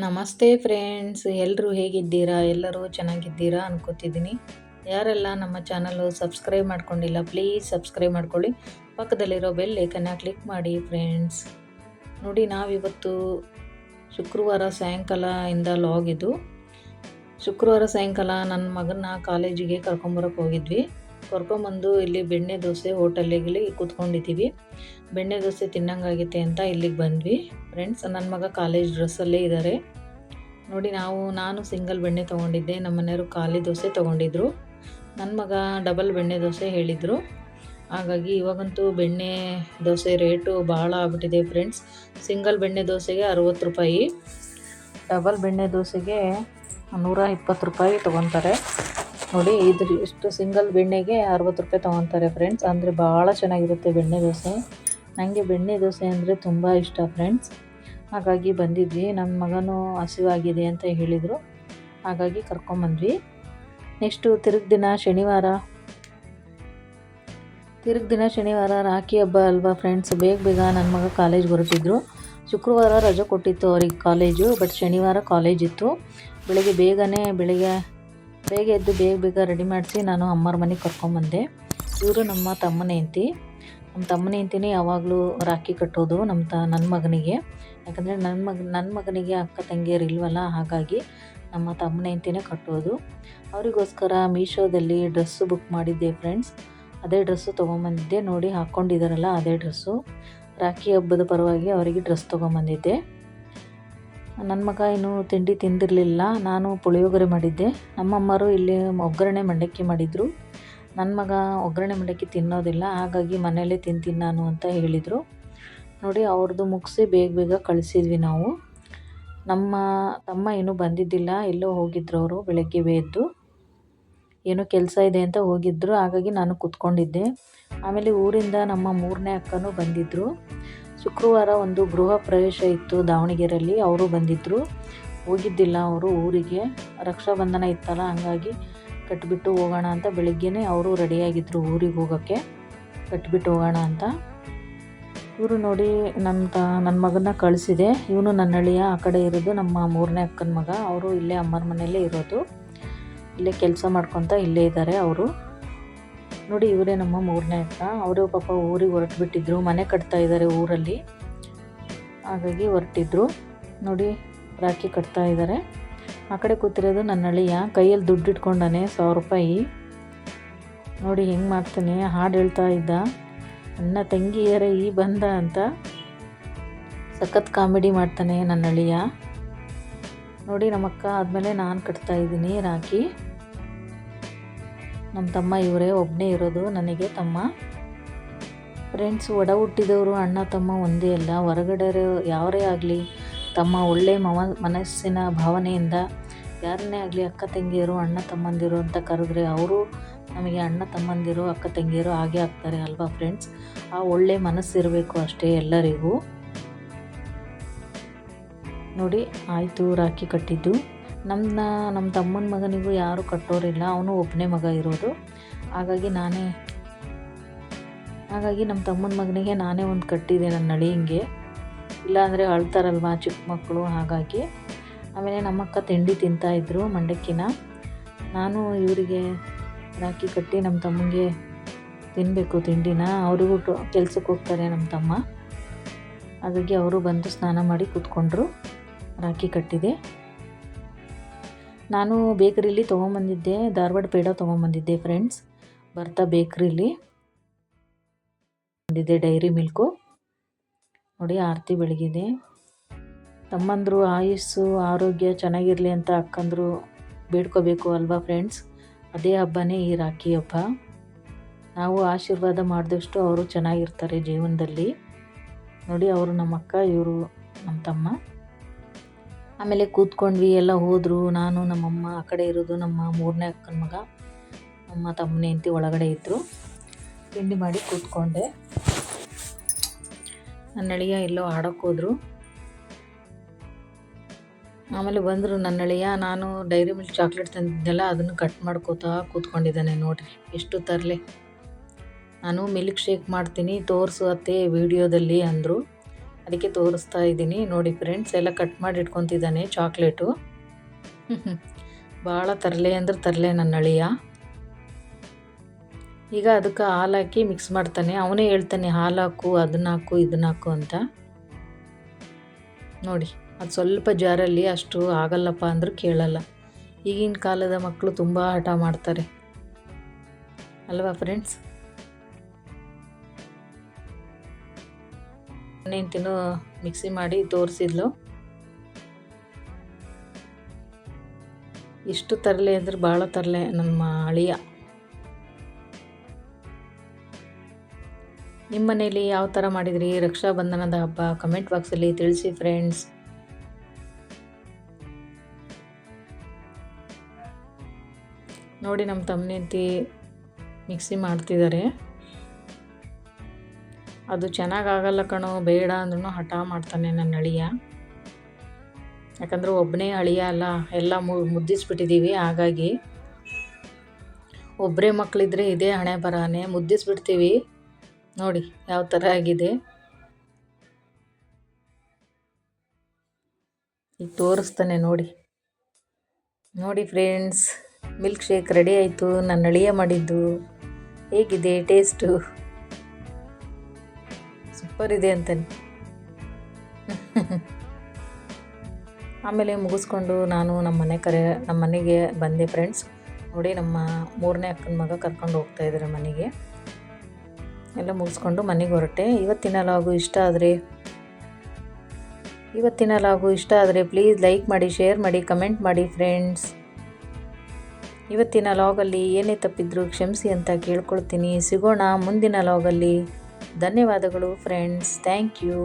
ನಮಸ್ತೆ ಫ್ರೆಂಡ್ಸ್ ಎಲ್ಲರೂ ಹೇಗಿದ್ದೀರಾ? ಎಲ್ಲರೂ ಚೆನ್ನಾಗಿದ್ದೀರಾ ಅನ್ಕೋತಿದ್ದೀನಿ. ಯಾರೆಲ್ಲ ನಮ್ಮ ಚಾನಲು ಸಬ್ಸ್ಕ್ರೈಬ್ ಮಾಡ್ಕೊಂಡಿಲ್ಲ, ಪ್ಲೀಸ್ ಸಬ್ಸ್ಕ್ರೈಬ್ ಮಾಡ್ಕೊಳ್ಳಿ. ಪಕ್ಕದಲ್ಲಿರೋ ಬೆಲ್ ಲೇಖನ ಕ್ಲಿಕ್ ಮಾಡಿ ಫ್ರೆಂಡ್ಸ್. ನೋಡಿ, ನಾವಿವತ್ತು ಶುಕ್ರವಾರ ಸಾಯಂಕಾಲ ಇಂದ ಲಾಗ್ ಇದು. ಶುಕ್ರವಾರ ಸಾಯಂಕಾಲ ನನ್ನ ಮಗನ ಕಾಲೇಜಿಗೆ ಕರ್ಕೊಂಬರಕ್ಕೆ ಹೋಗಿದ್ವಿ. ಕರ್ಕೊಂಬಂದು ಇಲ್ಲಿ ಬೆಣ್ಣೆ ದೋಸೆ ಹೋಟೆಲಿಗೆ ಕೂತ್ಕೊಂಡಿದ್ದೀವಿ. ಬೆಣ್ಣೆ ದೋಸೆ ತಿನ್ನಂಗಾಗೈತೆ ಅಂತ ಇಲ್ಲಿಗೆ ಬಂದ್ವಿ. ಫ್ರೆಂಡ್ಸ್ ನನ್ನ ಮಗ ಕಾಲೇಜ್ ಡ್ರೆಸ್ಸಲ್ಲೇ ಇದ್ದಾರೆ ನೋಡಿ, ನಾವು, ನಾನು ಸಿಂಗಲ್ ಬೆಣ್ಣೆ ತೊಗೊಂಡಿದ್ದೆ. ನಮ್ಮ ಮನೆಯವರು ಖಾಲಿ ದೋಸೆ ತೊಗೊಂಡಿದ್ರು. ನನ್ನ ಮಗ ಡಬಲ್ ಬೆಣ್ಣೆ ದೋಸೆ ಹೇಳಿದರು. ಹಾಗಾಗಿ ಇವಾಗಂತೂ ಬೆಣ್ಣೆ ದೋಸೆ ರೇಟು ಭಾಳ ಆಗ್ಬಿಟ್ಟಿದೆ ಫ್ರೆಂಡ್ಸ್ ಸಿಂಗಲ್ ಬೆಣ್ಣೆ ದೋಸೆಗೆ ಅರುವತ್ತು ರೂಪಾಯಿ. ಡಬಲ್ ಬೆಣ್ಣೆ ದೋಸೆಗೆ ನೂರ ಇಪ್ಪತ್ತು ರೂಪಾಯಿ ತೊಗೊತಾರೆ. ನೋಡಿ, ಇದು ಇಷ್ಟು ಸಿಂಗಲ್ ಬೆಣ್ಣೆಗೆ ಅರವತ್ತು ರೂಪಾಯಿ ತೊಗೊತಾರೆ ಫ್ರೆಂಡ್ಸ್ ಅಂದರೆ ಭಾಳ ಚೆನ್ನಾಗಿರುತ್ತೆ ಬೆಣ್ಣೆ ದೋಸೆ. ನನಗೆ ಬೆಣ್ಣೆ ದೋಸೆ ಅಂದರೆ ತುಂಬ ಇಷ್ಟ ಫ್ರೆಂಡ್ಸ್ ಹಾಗಾಗಿ ಬಂದಿದ್ವಿ. ನನ್ನ ಮಗನೂ ಹಸಿವಾಗಿದೆ ಅಂತ ಹೇಳಿದರು. ಹಾಗಾಗಿ ಕರ್ಕೊಂಬಂದ್ವಿ. ನೆಕ್ಸ್ಟು ತಿರುಗಿ ದಿನ ಶನಿವಾರ. ತಿರುಗ ದಿನ ಶನಿವಾರ ರಾಖಿ ಹಬ್ಬ ಅಲ್ವಾ ಫ್ರೆಂಡ್ಸ್ ಬೇಗ ಬೇಗ ನನ್ನ ಮಗ ಕಾಲೇಜ್ ಹೊರಟಿದ್ರು. ಶುಕ್ರವಾರ ರಜೆ ಕೊಟ್ಟಿತ್ತು ಅವ್ರಿಗೆ ಕಾಲೇಜು ಬಟ್ ಶನಿವಾರ ಕಾಲೇಜ್ ಇತ್ತು. ಬೆಳಗ್ಗೆ ಬೇಗನೆ ಬೆಳಗ್ಗೆ ಬೇಗ ಎದ್ದು ಬೇಗ ಬೇಗ ರೆಡಿ ಮಾಡಿಸಿ ನಾನು ಅಮ್ಮರ ಮನೆಗೆ ಕರ್ಕೊಂಬಂದೆ ಇವರು ನಮ್ಮ ತಮ್ಮನ ಹೆಂಡತಿ. ನಮ್ಮ ತಮ್ಮನ ಹೆಂತಿನೇ ಯಾವಾಗಲೂ ರಾಖಿ ಕಟ್ಟೋದು ನಮ್ಮ ತ ನನ್ನ ಮಗನಿಗೆ. ಯಾಕಂದರೆ ನನ್ನ ಮಗ ನನ್ನ ಮಗನಿಗೆ ಅಕ್ಕ ತಂಗಿಯರು ಇಲ್ವಲ್ಲ, ಹಾಗಾಗಿ ನಮ್ಮ ತಮ್ಮನ ಹೆಂಡತಿನೇ ಕಟ್ಟೋದು. ಅವರಿಗೋಸ್ಕರ ಮೀಶೋದಲ್ಲಿ ಡ್ರೆಸ್ಸು ಬುಕ್ ಮಾಡಿದ್ದೆ ಫ್ರೆಂಡ್ಸ್ ಅದೇ ಡ್ರೆಸ್ಸು ತೊಗೊಂಬಂದಿದ್ದೆ. ನೋಡಿ ಹಾಕ್ಕೊಂಡಿದ್ದಾರಲ್ಲ ಅದೇ ಡ್ರೆಸ್ಸು. ರಾಖಿ ಹಬ್ಬದ ಪರವಾಗಿ ಅವರಿಗೆ ಡ್ರೆಸ್ ತೊಗೊಂಬಂದಿದ್ದೆ. ನನ್ನ ಮಗ ಇನ್ನೂ ತಿಂಡಿ ತಿಂದಿರಲಿಲ್ಲ, ನಾನು ಪುಳಿಯೋಗರೆ ಮಾಡಿದ್ದೆ. ನಮ್ಮಮ್ಮರು ಇಲ್ಲಿ ಒಗ್ಗರಣೆ ಮಂಡಕ್ಕಿ ಮಾಡಿದರು. ನನ್ನ ಮಗ ಒಗ್ಗರಣೆ ಮಂಡಕ್ಕಿ ತಿನ್ನೋದಿಲ್ಲ, ಹಾಗಾಗಿ ಮನೆಯಲ್ಲೇ ತಿಂತೀನಿ ನಾನು ಅಂತ ಹೇಳಿದರು. ನೋಡಿ ಅವ್ರದ್ದು ಮುಗಿಸಿ ಬೇಗ ಬೇಗ ಕಳಿಸಿದ್ವಿ ನಾವು. ನಮ್ಮ ತಮ್ಮ ಏನೂ ಬಂದಿದ್ದಿಲ್ಲ, ಎಲ್ಲೋ ಹೋಗಿದ್ರು ಅವರು ಬೆಳಗ್ಗೆ ಎದ್ದು. ಏನೋ ಕೆಲಸ ಇದೆ ಅಂತ ಹೋಗಿದ್ದರು ಹಾಗಾಗಿ ನಾನು ಕೂತ್ಕೊಂಡಿದ್ದೆ. ಆಮೇಲೆ ಊರಿಂದ ನಮ್ಮ ಮೂರನೇ ಅಕ್ಕನೂ ಬಂದಿದ್ದರು ಶುಕ್ರವಾರ ಒಂದು ಗೃಹ ಪ್ರವೇಶ ಇತ್ತು ದಾವಣಗೆರೆಯಲ್ಲಿ. ಅವರು ಬಂದಿದ್ದರು ಹೋಗಿದ್ದಿಲ್ಲ ಅವರು ಊರಿಗೆ. ರಕ್ಷಾಬಂಧನ ಇತ್ತಲ್ಲ, ಹಂಗಾಗಿ ಕಟ್ಬಿಟ್ಟು ಹೋಗೋಣ ಅಂತ ಬೆಳಿಗ್ಗೆನೇ ಅವರು ರೆಡಿಯಾಗಿದ್ದರು ಊರಿಗೆ ಹೋಗೋಕ್ಕೆ. ಕಟ್ಬಿಟ್ಟು ಹೋಗೋಣ ಅಂತ. ಇವರು ನೋಡಿ ನನ್ನ ತ ನನ್ನ ಮಗನ ಕಳಿಸಿದೆ. ಇವನು ನನ್ನ ಅಳಿಯ, ಆ ಕಡೆ ಇರೋದು ನಮ್ಮ ಮೂರನೇ ಅಕ್ಕನ ಮಗ. ಅವರು ಇಲ್ಲೇ ಅಮ್ಮರ ಮನೆಯಲ್ಲೇ ಇರೋದು. ಇಲ್ಲೇ ಕೆಲಸ ಮಾಡ್ಕೊತ ಇಲ್ಲೇ ಇದ್ದಾರೆ ಅವರು. ನೋಡಿ, ಇವರೇ ನಮ್ಮ ಮೂರನೇ ಅಕ್ಕ ಅವರು ಪಾಪ ಊರಿಗೆ ಹೊರಟುಬಿಟ್ಟಿದ್ರು, ಮನೆ ಕಟ್ತಾ ಇದ್ದಾರೆ ಊರಲ್ಲಿ. ಹಾಗಾಗಿ ಹೊರಟಿದ್ರು. ನೋಡಿ, ರಾಖಿ ಕಟ್ತಾ ಇದ್ದಾರೆ. ಆ ಕಡೆ ಕೂತಿರೋದು ನನ್ನ ಅಳಿಯ. ಕೈಯಲ್ಲಿ ದುಡ್ಡು ಇಟ್ಕೊಂಡಾನೆ, ಸಾವಿರ ರೂಪಾಯಿ. ನೋಡಿ, ಹೆಂಗೆ ಮಾಡ್ತಾನೆ? ಹಾಡು ಹೇಳ್ತಾ ಇದ್ದ. ಅಣ್ಣ, ತಂಗಿಯರ, ಈ ಬಂದ ಅಂತ ಸಖತ್ ಕಾಮಿಡಿ ಮಾಡ್ತಾನೆ ನನ್ನ ಅಳಿಯ. ನೋಡಿ ನಮ್ಮಕ್ಕ ಆದಮೇಲೆ ನಾನು ಕಟ್ತಾ ಇದ್ದೀನಿ ರಾಖಿ. ನಮ್ಮ ತಮ್ಮ ಇವರೇ ಒಬ್ಬನೇ ಇರೋದು, ನನಗೆ ತಮ್ಮ ಫ್ರೆಂಡ್ಸ್ ಒಡ ಹುಟ್ಟಿದವರು, ಅಣ್ಣ ತಮ್ಮ ಒಂದೇ ಅಲ್ಲ. ಹೊರಗಡೆ ಯಾರೇ ಆಗಲಿ, ತಮ್ಮ ಒಳ್ಳೆಯ ಮವ, ಮನಸ್ಸಿನ ಭಾವನೆಯಿಂದ ಯಾರನ್ನೇ ಆಗಲಿ ಅಕ್ಕ ತಂಗಿಯರು, ಅಣ್ಣ ತಮ್ಮಂದಿರು ಅಂತ ಕರೆದ್ರೆ ಅವರು ನಮಗೆ ಅಣ್ಣ ತಮ್ಮಂದಿರು, ಅಕ್ಕ ತಂಗಿಯರು ಹಾಗೆ ಆಗ್ತಾರೆ ಅಲ್ವಾ ಫ್ರೆಂಡ್ಸ್ ಆ ಒಳ್ಳೆ ಮನಸ್ಸಿರಬೇಕು ಅಷ್ಟೇ ಎಲ್ಲರಿಗೂ. ನೋಡಿ, ಆಯಿತು, ರಾಖಿ ಕಟ್ಟಿದ್ದು. ನಮ್ಮ ನಮ್ಮ ತಮ್ಮನ ಮಗನಿಗೂ ಯಾರೂ ಕಟ್ಟೋರಿಲ್ಲ, ಅವನು ಒಬ್ಬನೇ ಮಗ ಇರೋದು. ಹಾಗಾಗಿ ನಾನೇ, ಹಾಗಾಗಿ ನಮ್ಮ ತಮ್ಮನ ಮಗನಿಗೆ ನಾನೇ ಒಂದು ಕಟ್ಟಿದೆ ನನ್ನ ಅಳಿಯಂಗೆ ಇಲ್ಲಾಂದರೆ ಅಳ್ತಾರಲ್ವ ಚಿಕ್ಕ ಮಕ್ಕಳು ಹಾಗಾಗಿ. ಆಮೇಲೆ ನಮ್ಮಕ್ಕ ತಿಂಡಿ ತಿಂತಾಯಿದ್ರು ಮಂಡಕ್ಕಿನ. ನಾನು ಇವರಿಗೆ ರಾಖಿ ಕಟ್ಟಿ ನಮ್ಮ ತಮ್ಮಂಗೆ ತಿನ್ನಬೇಕು ತಿಂಡಿನ. ಅವರಿಗೂ ಕೆಲ್ಸಕ್ಕೆ ಹೋಗ್ತಾರೆ ನಮ್ಮ ತಮ್ಮ. ಹಾಗಾಗಿ ಅವರು ಬಂದು ಸ್ನಾನ ಮಾಡಿ ಕೂತ್ಕೊಂಡ್ರು, ರಾಖಿ ಕಟ್ಟಿದೆ. ನಾನು ಬೇಕ್ರಿಲಿ ತೊಗೊಂಬಂದಿದ್ದೆ, ಧಾರವಾಡ ಪೇಡ ತೊಗೊಂಬಂದಿದ್ದೆ ಫ್ರೆಂಡ್ಸ್ ಬರ್ತಾ ಬೇಕ್ರಿಲಿ. ಬಂದಿದ್ದೆ ಡೈರಿ ಮಿಲ್ಕು ನೋಡಿ ಆರತಿ ಬೆಳಗಿದೆ. ತಮ್ಮಂದರು ಆಯುಸ್ಸು, ಆರೋಗ್ಯ ಚೆನ್ನಾಗಿರಲಿ ಅಂತ ಅಕ್ಕಂದರು ಬೇಡ್ಕೋಬೇಕು ಅಲ್ವಾ ಫ್ರೆಂಡ್ಸ್ ಅದೇ ಹಬ್ಬನೇ ಈ ರಾಖಿ ಹಬ್ಬ. ನಾವು ಆಶೀರ್ವಾದ ಮಾಡಿದಷ್ಟು ಅವರು ಚೆನ್ನಾಗಿರ್ತಾರೆ ಜೀವನದಲ್ಲಿ. ನೋಡಿ ಅವರು ನಮ್ಮ ಅಕ್ಕ ಇವರು ನಮ್ಮ ತಮ್ಮ ಆಮೇಲೆ ಕೂತ್ಕೊಂಡ್ವಿ, ಎಲ್ಲ ಹೋದರು. ನಾನು, ನಮ್ಮಮ್ಮ, ಆ ಕಡೆ ಇರೋದು ನಮ್ಮ ಮೂರನೇ ಅಕ್ಕನ ಮಗ. ನಮ್ಮ ತಮ್ಮನೇ ಹೆಂಡತಿ ಒಳಗಡೆ ಇದ್ದರು ತಿಂಡಿ ಮಾಡಿ ಕೂತ್ಕೊಂಡೆ. ನನ್ನ ಅಳಿಯ ಎಲ್ಲೋ ಆಡೋಕ್ಕೋದ್ರು ಆಮೇಲೆ ಬಂದರು ನನ್ನ ಅಳಿಯ. ನಾನು ಡೈರಿ ಮಿಲ್ಕ್ ಚಾಕ್ಲೇಟ್ ತಂದಿದ್ದೆಲ್ಲ ಅದನ್ನು ಕಟ್ ಮಾಡ್ಕೋತಾ ಕೂತ್ಕೊಂಡಿದ್ದಾನೆ ನೋಡಿರಿ. ಎಷ್ಟು ತರಲೆ. ನಾನು ಮಿಲ್ಕ್ ಶೇಕ್ ಮಾಡ್ತೀನಿ, ತೋರಿಸು ಅತ್ತೆ ವೀಡಿಯೋದಲ್ಲಿ ಅಂದರು. ಅದಕ್ಕೆ ತೋರಿಸ್ತಾ ಇದ್ದೀನಿ. ನೋಡಿ ಫ್ರೆಂಡ್ಸ್ ಎಲ್ಲ ಕಟ್ ಮಾಡಿ ಇಟ್ಕೊತಿದ್ದಾನೆ ಚಾಕ್ಲೇಟು. ಭಾಳ ತರಲೆ ಅಂದ್ರೆ ತರಲೆ ನನ್ನ ಅಳಿಯ. ಈಗ ಅದಕ್ಕೆ ಹಾಲು ಹಾಕಿ ಮಿಕ್ಸ್ ಮಾಡ್ತಾನೆ. ಅವನೇ ಹೇಳ್ತಾನೆ ಹಾಲು ಹಾಕು, ಅದನ್ನ ಹಾಕು, ಇದನ್ನ ಹಾಕು ಅಂತ. ನೋಡಿ, ಅದು ಸ್ವಲ್ಪ ಜಾರಲ್ಲಿ ಅಷ್ಟು ಆಗಲ್ಲಪ್ಪ ಅಂದರೂ ಕೇಳಲ್ಲ. ಈಗಿನ ಕಾಲದ ಮಕ್ಕಳು ತುಂಬ ಹಠ ಮಾಡ್ತಾರೆ. ಅಲ್ವಾ ಫ್ರೆಂಡ್ಸ್ ತಿನ್ನು, ಮಿಕ್ಸಿ ಮಾಡಿ ತೋರಿಸಿದ್ಲು. ಇಷ್ಟು ತರಲೆ ಅಂದ್ರೆ ಭಾಳ ತರಲೆ ನಮ್ಮ ಅಳಿಯ. ನಿಮ್ಮ ಮನೇಲಿ ಯಾವ ಥರ ಮಾಡಿದ್ರಿ? ರಕ್ಷಾಬಂಧನದ ಹಬ್ಬ ಕಮೆಂಟ್ ಬಾಕ್ಸಲ್ಲಿ ತಿಳಿಸಿ ಫ್ರೆಂಡ್ಸ್ ನೋಡಿ ನಮ್ಮ ತಮ್ಮನೆಂತಿ ಮಿಕ್ಸಿ ಮಾಡ್ತಿದ್ದಾರೆ. ಅದು ಚೆನ್ನಾಗಾಗಲ್ಲ ಕಣೋ, ಬೇಡ ಅಂದ್ರೂ ಹಠ ಮಾಡ್ತಾನೆ ನನ್ನ ಅಳಿಯ. ಯಾಕಂದ್ರೆ ಒಬ್ಬನೇ ಅಳಿಯ ಅಲ್ಲ, ಎಲ್ಲ ಮುದ್ದಿಸ್ಬಿಟ್ಟಿದ್ದೀವಿ ಹಾಗಾಗಿ. ಒಬ್ಬರೇ ಮಕ್ಕಳಿದ್ರೆ ಇದೇ ಹಣೆ ಬರಾನೆ, ಮುದ್ದಿಸ್ಬಿಡ್ತೀವಿ. ನೋಡಿ ಯಾವ ಥರ ಆಗಿದೆ. ಈಗ ತೋರಿಸ್ತಾನೆ ನೋಡಿ. ನೋಡಿ ಫ್ರೆಂಡ್ಸ್ ಮಿಲ್ಕ್ ಶೇಕ್ ರೆಡಿ ಆಯಿತು ನನ್ನ ಅಳಿಯ ಮಾಡಿದ್ದು. ಹೇಗಿದೆ, ಟೇಸ್ಟು? ಸೂಪರ್ ಇದೆ ಅಂತಾನೆ. ಆಮೇಲೆ ಮುಗಿಸ್ಕೊಂಡು ನಾನು ನಮ್ಮ ಮನೆ ಕರೆ, ನಮ್ಮ ಮನೆಗೆ ಬಂದೆ ಫ್ರೆಂಡ್ಸ್ ನೋಡಿ ನಮ್ಮ ಮೂರನೇ ಅಕ್ಕನ ಮಗ ಕರ್ಕೊಂಡು ಹೋಗ್ತಾ ಇದ್ದಾರೆ ಮನೆಗೆ. ಎಲ್ಲ ಮುಗಿಸ್ಕೊಂಡು ಮನೆಗೆ ಹೊರಟೆ. ಇವತ್ತಿನ ಲಾಗು ಇಷ್ಟ ಆದರೆ, ಇವತ್ತಿನ ಲಾಗು ಇಷ್ಟ ಆದರೆ ಪ್ಲೀಸ್ ಲೈಕ್ ಮಾಡಿ ಶೇರ್ ಮಾಡಿ ಕಮೆಂಟ್ ಮಾಡಿ ಫ್ರೆಂಡ್ಸ್ ಇವತ್ತಿನ ಲಾಗಲ್ಲಿ ಏನೇ ತಪ್ಪಿದ್ರು ಕ್ಷಮಿಸಿ ಅಂತ ಕೇಳ್ಕೊಳ್ತೀನಿ. ಸಿಗೋಣ ಮುಂದಿನ ಲಾಗಲ್ಲಿ. ಧನ್ಯವಾದಗಳು ಫ್ರೆಂಡ್ಸ್ ಥ್ಯಾಂಕ್ ಯು